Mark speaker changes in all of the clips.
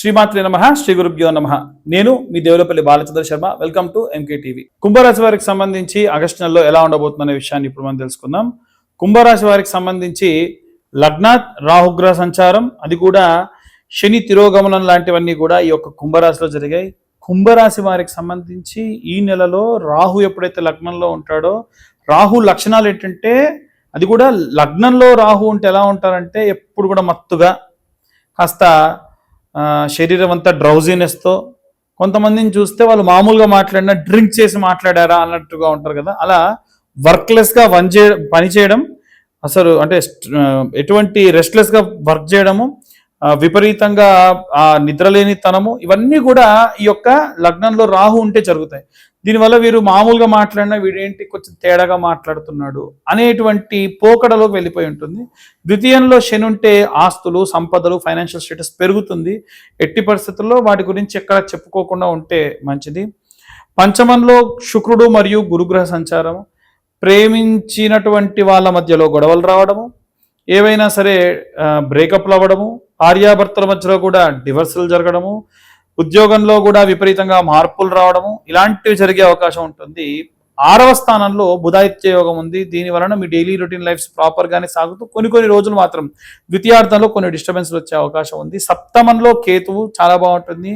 Speaker 1: శ్రీమాత్రి నమ శ్రీ గురుభ్యో నమ. నేను మీ Devulapalli Balachandra Sharma welcome to MK TV కుంభరాశి వారికి సంబంధించి ఆగస్టు నెలలో ఎలా ఉండబోతుందనే విషయాన్ని ఇప్పుడు మనం తెలుసుకుందాం. కుంభరాశి వారికి సంబంధించి లగ్నాత్ రాహుగ్రహ సంచారం అది కూడా శని తిరోగమనం లాంటివన్నీ కూడా ఈ యొక్క కుంభరాశిలో జరిగాయి. కుంభరాశి వారికి సంబంధించి ఈ నెలలో రాహు ఎప్పుడైతే లగ్నంలో ఉంటాడో రాహు లక్షణాలు ఏంటంటే అది కూడా లగ్నంలో రాహు ఉంటే ఎలా ఉంటారంటే ఎప్పుడు కూడా మత్తుగా కాస్త శరీరం అంతా డ్రౌజీనెస్తో కొంతమందిని చూస్తే వాళ్ళు మామూలుగా మాట్లాడినా డ్రింక్ చేసి మాట్లాడారా అన్నట్టుగా ఉంటారు కదా. అలా వర్క్లెస్గా వన్ చే పని చేయడం అసలు అంటే ఎటువంటి రెస్ట్లెస్గా వర్క్ చేయడము విపరీతంగా ఆ నిద్రలేని తనము ఇవన్నీ కూడా ఈ యొక్క లగ్నంలో రాహు ఉంటే జరుగుతాయి. దీనివల్ల వీరు మామూలుగా మాట్లాడినా వీడేంటి కొంచెం తేడాగా మాట్లాడుతున్నాడు అనేటువంటి పోకడలోకి వెళ్ళిపోయి ఉంటుంది. ద్వితీయంలో శని ఉంటే ఆస్తులు సంపదలు ఫైనాన్షియల్ స్టేటస్ పెరుగుతుంది. ఎట్టి పరిస్థితుల్లో వాటి గురించి ఎక్కడ చెప్పుకోకుండా ఉంటే మంచిది. పంచమంలో శుక్రుడు మరియు గురుగ్రహ సంచారం ప్రేమించినటువంటి వాళ్ళ మధ్యలో గొడవలు రావడము ఏవైనా సరే బ్రేకప్లు అవ్వడము భార్యాభర్తల మధ్యలో కూడా డివర్సల్ జరగడము ఉద్యోగంలో కూడా విపరీతంగా మార్పులు రావడము ఇలాంటివి జరిగే అవకాశం ఉంటుంది. ఆరవ స్థానంలో బుధాయిత్య యోగం ఉంది. దీని వలన మీ డైలీ రొటీన్ లైఫ్స్ ప్రాపర్ గానే సాగుతూ కొన్ని కొన్ని రోజులు మాత్రం ద్వితీయార్థంలో కొన్ని డిస్టర్బెన్స్లు వచ్చే అవకాశం ఉంది. సప్తమంలో కేతువు చాలా బాగుంటుంది.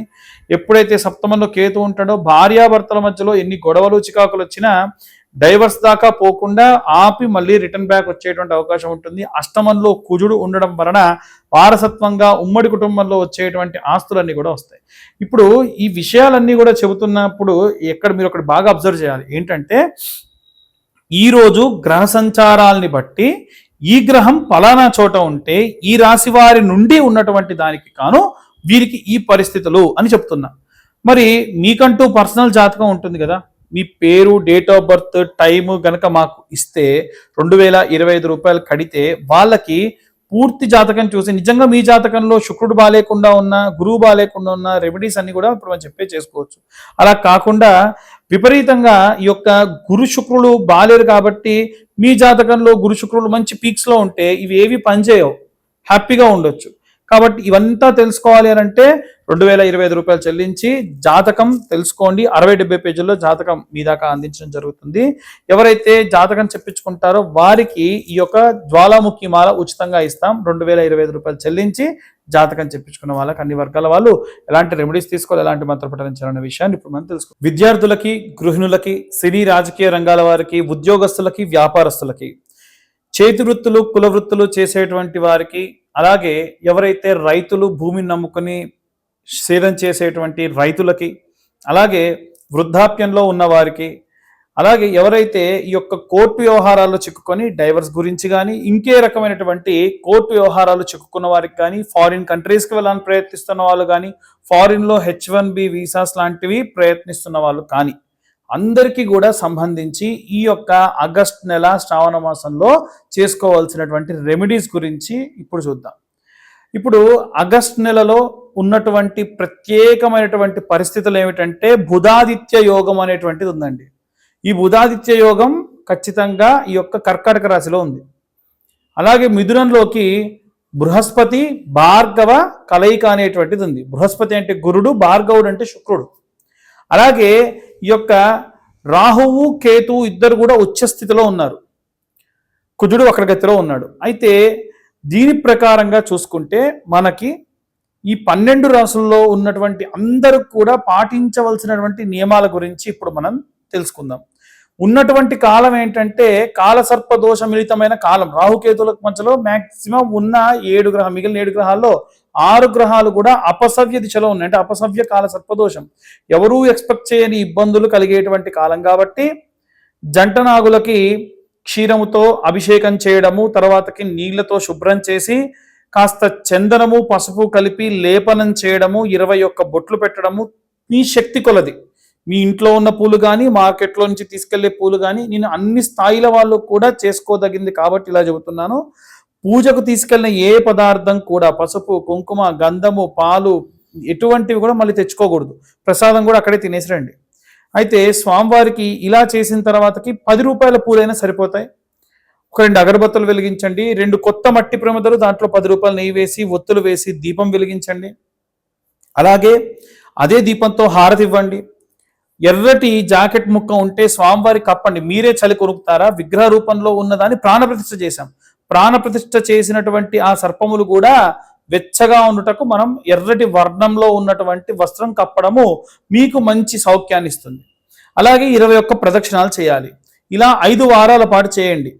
Speaker 1: ఎప్పుడైతే సప్తమంలో కేతు ఉంటాడో భార్యాభర్తల మధ్యలో ఎన్ని గొడవలు చికాకులు వచ్చినా డైవర్స్ దాకా పోకుండా ఆపి మళ్ళీ రిటర్న్ బ్యాక్ వచ్చేటువంటి అవకాశం ఉంటుంది. అష్టమంలో కుజుడు ఉండడం వలన వారసత్వంగా ఉమ్మడి కుటుంబంలో వచ్చేటువంటి ఆస్తులన్నీ కూడా వస్తాయి. ఇప్పుడు ఈ విషయాలన్నీ కూడా చెబుతున్నప్పుడు ఎక్కడ మీరు ఒకటి బాగా అబ్జర్వ్ చేయాలి. ఏంటంటే ఈరోజు గ్రహ సంచారాల్ని బట్టి ఈ గ్రహం పలానా చోట ఉంటే ఈ రాశి వారి నుండి ఉన్నటువంటి దానికి కాను వీరికి ఈ పరిస్థితులు అని చెప్తున్నా. మరి మీకంటూ పర్సనల్ జాతకం ఉంటుంది కదా. మీ పేరు డేట్ ఆఫ్ బర్త్ టైం గనక మాకు ఇస్తే రెండు వేల ఇరవై ఐదు రూపాయలు కడితే వాళ్ళకి పూర్తి జాతకం చూసి నిజంగా మీ జాతకంలో శుక్రుడు బాగాలేకుండా ఉన్న గురువు బాగాలేకుండా ఉన్న రెమెడీస్ అన్ని కూడా ఇప్పుడు మనం చెప్పే చేసుకోవచ్చు. అలా కాకుండా విపరీతంగా ఈ యొక్క గురు శుక్రులు బాగాలేరు కాబట్టి మీ జాతకంలో గురు శుక్రులు మంచి పీక్స్లో ఉంటే ఇవి ఏవి పనిచేయవు. హ్యాపీగా ఉండొచ్చు. కాబట్టి ఇవంతా తెలుసుకోవాలి అని అంటే రెండు వేల ఇరవై ఐదు రూపాయలు చెల్లించి జాతకం తెలుసుకోండి. అరవై డెబ్బై పేజీల్లో జాతకం మీ దాకా అందించడం జరుగుతుంది. ఎవరైతే జాతకం చెప్పించుకుంటారో వారికి ఈ యొక్క జ్వాలాముఖి మాల ఉచితంగా ఇస్తాం. రెండు వేల ఇరవై ఐదు రూపాయలు చెల్లించి జాతకం చెప్పించుకున్న వాళ్ళకి అన్ని వర్గాల వాళ్ళు ఎలాంటి రెమెడీస్ తీసుకోవాలి ఎలాంటి మంత్ర పఠించాలనే విషయాన్ని ఇప్పుడు మనం తెలుసుకో విద్యార్థులకి గృహిణులకి సినీ రాజకీయ రంగాల వారికి ఉద్యోగస్తులకి వ్యాపారస్తులకి చేతి వృత్తులు కుల వృత్తులు చేసేటువంటి వారికి అలాగే ఎవరైతే రైతులు భూమిని నమ్ముకొని సేదం చేసేటువంటి రైతులకి అలాగే వృద్ధాప్యంలో ఉన్న వారికి అలాగే ఎవరైతే ఈ యొక్క కోర్టు వ్యవహారాల్లో చిక్కుకొని డైవర్స్ గురించి కానీ ఇంకే రకమైనటువంటి కోర్టు వ్యవహారాలు చిక్కుకున్న వారికి కానీ ఫారిన్ కంట్రీస్కి వెళ్ళాలని ప్రయత్నిస్తున్న వాళ్ళు కానీ ఫారిన్లో హెచ్ వన్ బి వీసాస్ లాంటివి ప్రయత్నిస్తున్న వాళ్ళు కానీ అందరికీ కూడా సంబంధించి ఈ యొక్క ఆగస్ట్ నెల శ్రావణ మాసంలో చేసుకోవాల్సినటువంటి రెమెడీస్ గురించి ఇప్పుడు చూద్దాం. ఇప్పుడు ఆగస్ట్ నెలలో ఉన్నటువంటి ప్రత్యేకమైనటువంటి పరిస్థితులు ఏమిటంటే బుధాదిత్య యోగం అనేటువంటిది ఉందండి. ఈ బుధాదిత్య యోగం ఖచ్చితంగా ఈ యొక్క కర్కాటక రాశిలో ఉంది. అలాగే మిథునంలోకి బృహస్పతి భార్గవ కలయిక అనేటువంటిది ఉంది. బృహస్పతి అంటే గురుడు భార్గవుడు అంటే శుక్రుడు. అలాగే ఈ యొక్క రాహువు కేతువు ఇద్దరు కూడా ఉచ్చ స్థితిలో ఉన్నారు. కుజుడు వక్రగతిలో ఉన్నాడు. అయితే దీని ప్రకారంగా చూసుకుంటే మనకి ఈ పన్నెండు రాసుల్లో ఉన్నటువంటి అందరూ కూడా పాటించవలసినటువంటి నియమాల గురించి ఇప్పుడు మనం తెలుసుకుందాం. ఉన్నటువంటి కాలం ఏంటంటే కాలసర్ప దోష మిళితమైన కాలం. రాహుకేతులకు మధ్యలో మాక్సిమం ఉన్న ఏడు గ్రహం మిగిలిన ఏడు గ్రహాల్లో ఆరు గ్రహాలు కూడా అపసవ్య దిశలో ఉన్నాయి. అంటే అపసవ్య కాల సర్పదోషం ఎవరూ ఎక్స్పెక్ట్ చేయని ఇబ్బందులు కలిగేటువంటి కాలం కాబట్టి జంట నాగులకి క్షీరముతో అభిషేకం చేయడము తర్వాతకి నీళ్ళతో శుభ్రం చేసి కాస్త చందనము పసుపు కలిపి లేపనం చేయడము ఇరవై ఒక్క బొట్లు పెట్టడము ఈ శక్తి కొలది. మీ ఇంట్లో ఉన్న పూలు కానీ మార్కెట్లో నుంచి తీసుకెళ్ళే పూలు కానీ నేను అన్ని స్థాయిల వాళ్ళు కూడా చేసుకోదగింది కాబట్టి ఇలా చెబుతున్నాను. పూజకు తీసుకెళ్ళిన ఏ పదార్థం కూడా పసుపు కుంకుమ గంధము పాలు ఎటువంటివి కూడా మళ్ళీ తెచ్చుకోకూడదు. ప్రసాదం కూడా అక్కడే తినేసిరండి అయితే స్వామివారికి ఇలా చేసిన తర్వాతకి పది రూపాయల పూలైనా సరిపోతాయి. ఒక రెండు అగరబత్తులు వెలిగించండి రెండు కొత్త మట్టి ప్రమిదలు దాంట్లో పది రూపాయలు నెయ్యి వేసి ఒత్తులు వేసి దీపం వెలిగించండి. అలాగే అదే దీపంతో హారతి ఇవ్వండి. ఎర్రటి జాకెట్ ముక్క ఉంటే స్వామివారి కప్పండి. మీరే చలి కొనుక్కుతారా విగ్రహ రూపంలో ఉన్నదాన్ని ప్రాణప్రతిష్ఠ చేశాం. ప్రాణప్రతిష్ఠ చేసినటువంటి ఆ సర్పములు కూడా వెచ్చగా ఉండుటకు మనం ఎర్రటి వర్ణంలో ఉన్నటువంటి వస్త్రం కప్పడము మీకు మంచి సౌఖ్యాన్ని ఇస్తుంది. అలాగే ఇరవై ఒక్క ప్రదక్షిణాలు చేయాలి. ఇలా ఐదు వారాల పాటు చేయండి.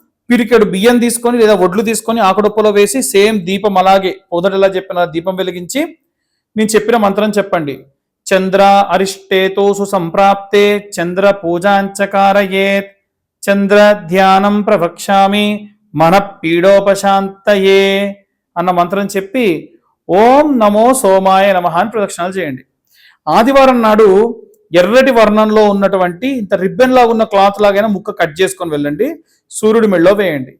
Speaker 1: పిరికెడు బియ్యం తీసుకొని లేదా వడ్లు తీసుకొని ఆకుడుప్పలో వేసి సేమ్ దీపం అలాగే పొదటలా చెప్పిన దీపం వెలిగించి నేను చెప్పిన మంత్రం చెప్పండి. చంద్ర అరిష్టేతో సుసంప్రాప్తే చంద్ర పూజాంచకారయేత్ చంద్ర ధ్యానం ప్రవక్ష్యామి మన పీడోపశాంతయే అన్న మంత్రం చెప్పి ఓం నమో సోమాయ నమ అని ప్రదక్షిణాలు చేయండి. ఆదివారం నాడు ఎర్రటి వర్ణంలో ఉన్నటువంటి ఇంత రిబ్బన్ లాగా ఉన్న క్లాత్ లాగైనా ముక్క కట్ చేసుకొని వెళ్ళండి. సూర్యుడి మెళ్ళలో వేయండి.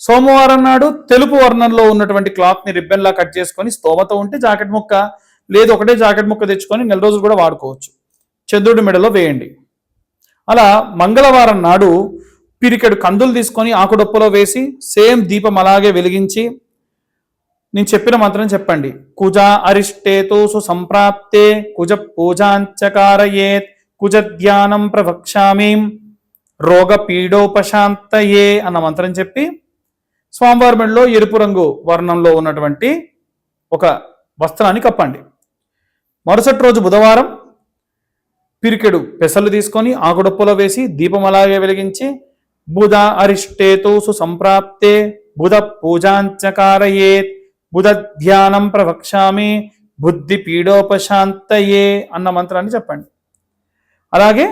Speaker 1: సోమవారం నాడు తెలుపు వర్ణంలో ఉన్నటువంటి క్లాత్ని ని కట్ చేసుకొని స్తోమత ఉంటే జాకెట్ ముక్క లేదు ఒకటే జాకెట్ ముక్క తెచ్చుకొని నెల రోజులు కూడా వాడుకోవచ్చు. చంద్రుడి మెడలో వేయండి. అలా మంగళవారం నాడు పిరికెడు కందులు తీసుకొని ఆకుడొప్పలో వేసి సేమ్ దీపం అలాగే వెలిగించి నేను చెప్పిన మంత్రం చెప్పండి. కుజ అరిష్టేతో సుసంప్రాప్తే కుజ పూజాంచకారయేత్ కుజ ధ్యానం ప్రవక్ష్యామి రోగ పీడోపశాంతయే అన్న మంత్రం చెప్పి స్వామివారి మెడలో ఎరుపు రంగు వర్ణంలో ఉన్నటువంటి ఒక వస్త్రాన్ని కప్పండి. మరుసటి రోజు బుధవారం పిరికెడు పెసలు తీసుకొని ఆకుడప్పులో వేసి దీపం అలాగే వెలిగించి బుధ అరిష్టేతో సుసంప్రాప్తే బుధ పూజాంచకారయేత్ బుధ ధ్యానం ప్రవక్ష్యామి బుద్ధి పీడోపశాంతయే అన్న మంత్రాన్ని చెప్పండి. అలాగే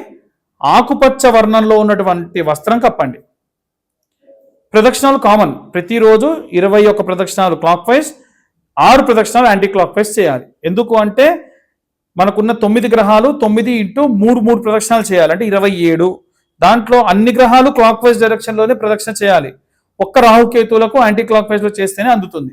Speaker 1: ఆకుపచ్చ వర్ణంలో ఉన్నటువంటి వస్త్రం కప్పండి. ప్రదక్షిణాలు కామన్. ప్రతిరోజు ఇరవై ఒక్క ప్రదక్షిణాలు క్లాక్ వైజ్ ఆరు ప్రదక్షిణాలు యాంటీ క్లాక్ వైజ్ చేయాలి. ఎందుకు అంటే మనకున్న తొమ్మిది గ్రహాలు తొమ్మిది ఇంటూ మూడు మూడు ప్రదక్షిణాలు చేయాలి. అంటే ఇరవై ఏడు. దాంట్లో అన్ని గ్రహాలు క్లాక్ వైజ్ డైరెక్షన్లోనే ప్రదక్షిణ చేయాలి. ఒక్క రాహుకేతువులకు యాంటీ క్లాక్ వైజ్లో చేస్తేనే అందుతుంది.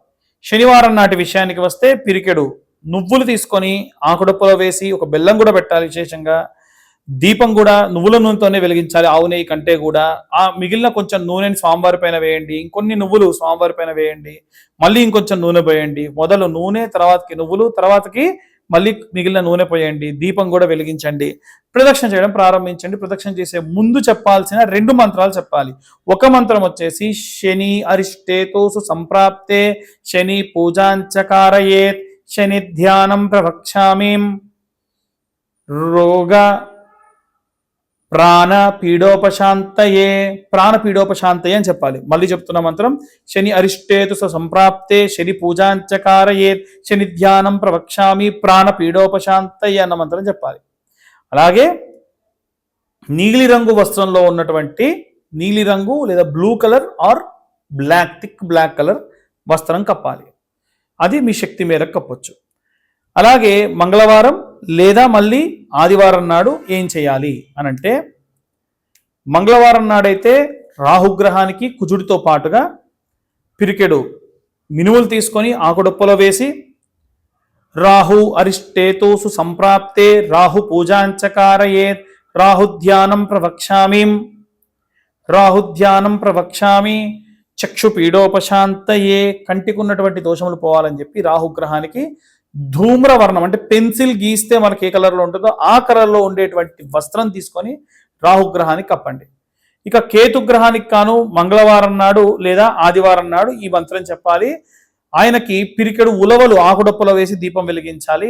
Speaker 1: శనివారం నాటి విషయానికి వస్తే పిరికెడు నువ్వులు తీసుకొని ఆకుడప్పులో వేసి ఒక బెల్లం కూడా పెట్టాలి విశేషంగా. దీపం కూడా నువ్వుల నూనెతోనే వెలిగించాలి ఆవు నెయ్యి కంటే కూడా. ఆ మిగిలిన కొంచెం నూనెని స్వామివారి పైన వేయండి ఇంకొన్ని నువ్వులు స్వామివారి పైన వేయండి మళ్ళీ ఇంకొంచెం నూనె పోయండి. మొదలు నూనె తర్వాతకి నువ్వులు తర్వాతకి మళ్ళీ మిగిలిన నూనె పోయండి దీపం కూడా వెలిగించండి ప్రదక్షిణ చేయడం ప్రారంభించండి ప్రదక్షిణ చేసే ముందు చెప్పాల్సిన రెండు మంత్రాలు చెప్పాలి. ఒక మంత్రం వచ్చేసి శని అరిష్టేతోసు సంప్రాప్తే శని పూజాంచకారయేత్ శని ధ్యానం ప్రవక్ష్యామీం. రోగ ప్రాణ పీడోపశాంతయే ప్రాణ పీడోపశాంతయే అని చెప్పాలి. మళ్ళీ చెప్తున్న మంత్రం శని అరిష్టేతు సంప్రాప్తే శని పూజాంచకారయే శని ధ్యానం ప్రవక్షామి ప్రాణ పీడోపశాంతయే అన్న మంత్రం చెప్పాలి. అలాగే నీలిరంగు వస్త్రంలో ఉన్నటువంటి నీలిరంగు లేదా blue colour or black thick black colour వస్త్రం కప్పాలి. అది మీ శక్తి మేరకు కప్పొచ్చు. అలాగే మంగళవారం లేదా మళ్ళీ ఆదివారం నాడు ఏం చేయాలి అని అంటే మంగళవారం నాడైతే రాహుగ్రహానికి కుజుడితో పాటుగా పిరికెడు మినువులు తీసుకొని ఆకుడొప్పలో వేసి రాహు అరిష్టేతోసు సంప్రాప్తే రాహు పూజాంచకారయే రాహుధ్యానం ప్రవక్ష్యామీం. రాహుధ్యానం ప్రవక్ష్యామి. చక్షు పీడోపశాంతయే కంటికున్నటువంటి దోషములు పోవాలని చెప్పి రాహుగ్రహానికి ధూమ్ర వర్ణం అంటే పెన్సిల్ గీస్తే మనకి ఏ కలర్లో ఉంటుందో ఆ కలర్లో ఉండేటువంటి వస్త్రం తీసుకొని రాహుగ్రహానికి కప్పండి. ఇక కేతుగ్రహానికి కాను మంగళవారం నాడు లేదా ఆదివారం నాడు ఈ మంత్రం చెప్పాలి. ఆయనకి పిరికెడు ఉలవలు ఆకుడప్పులో వేసి దీపం వెలిగించాలి.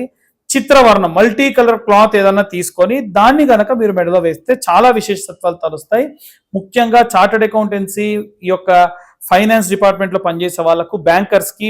Speaker 1: చిత్రవర్ణం మల్టీ కలర్ క్లాత్ ఏదన్నా తీసుకొని దాన్ని గనక మీరు మెడలో వేస్తే చాలా విశేషత్వాలు తలుస్తాయి. ముఖ్యంగా చార్టెడ్ అకౌంటెన్సీ ఈ యొక్క ఫైనాన్స్ డిపార్ట్మెంట్లో పనిచేసే వాళ్ళకు బ్యాంకర్స్కి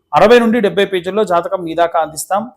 Speaker 1: అరవై నుండి డెబ్బై పేజీల్లో జాతకం మీ దాకా అందిస్తాం.